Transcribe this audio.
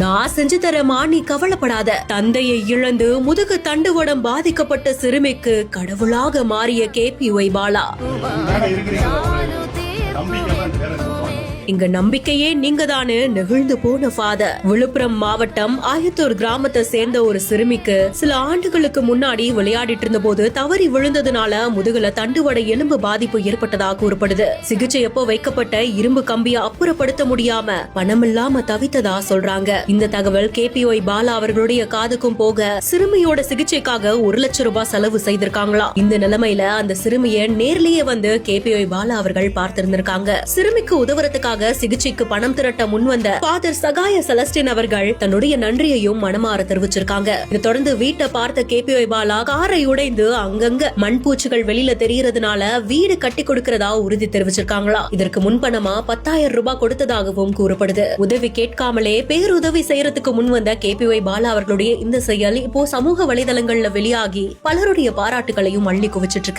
நான் செஞ்சு தரமா நீ கவலைப்படாத. தந்தையை இழந்து முதுகு தண்டுவடம் பாதிக்கப்பட்ட சிறுமிக்கு கடவுளாக மாறிய கே பி ஒய் பாலா. இங்க நம்பிக்கையே நீங்க தானு நெகிழ்ந்து போன ஃபாதர் விழுப்புரம் மாவட்டம் ஆயத்தூர் கிராமத்தை சேர்ந்த ஒரு சிறுமிக்கு சில ஆண்டுகளுக்கு முன்னாடி விளையாடிட்டு இருந்த போது தவறி விழுந்ததுனால முதுகுல தண்டுவடை எலும்பு பாதிப்பு ஏற்பட்டதாக கூறப்படுது. சிகிச்சை எப்போ வைக்கப்பட்ட இரும்பு கம்பியை அப்புறப்படுத்த முடியாம பணமில்லாம தவித்ததா சொல்றாங்க. இந்த தகவல் கேபிஒய் பாலா அவர்களுடைய காதுக்கும் போக சிறுமியோட சிகிச்சைக்காக ஒரு லட்சம் ரூபாய் செலவு செய்திருக்காங்களா? இந்த நிலைமையில அந்த சிறுமிய நேர்லயே வந்து கேபிஒய் பாலா அவர்கள் பார்த்திருந்திருக்காங்க. சிறுமிக்கு உதவுறதுக்காக சிகிச்சைக்கு பணம் திரட்ட முன்வந்த ஃபாதர் சகாய செலஸ்டின் அவர்கள் தன்னுடைய நன்றியையும் மனமாற தெரிவிச்சிருக்காங்க. இதை தொடர்ந்து வீட்டை பார்த்த கே பி பாலா காரை உடைந்து அங்கங்க மண்பூச்சிகள் வெளியில தெரியறதுனால வீடு கட்டி கொடுக்கறதா உறுதி தெரிவிச்சிருக்காங்களா. இதற்கு முன்பணமா பத்தாயிரம் ரூபாய் கொடுத்ததாகவும் கூறப்படுது. உதவி கேட்காமலே பேருதவி செய்யறதுக்கு முன் வந்த கேபிஒய் பாலா அவர்களுடைய இந்த செயல் இப்போ சமூக வலைதளங்கள்ல வெளியாகி பலருடைய பாராட்டுகளையும் அள்ளி குவிச்சிட்டு இருக்கு.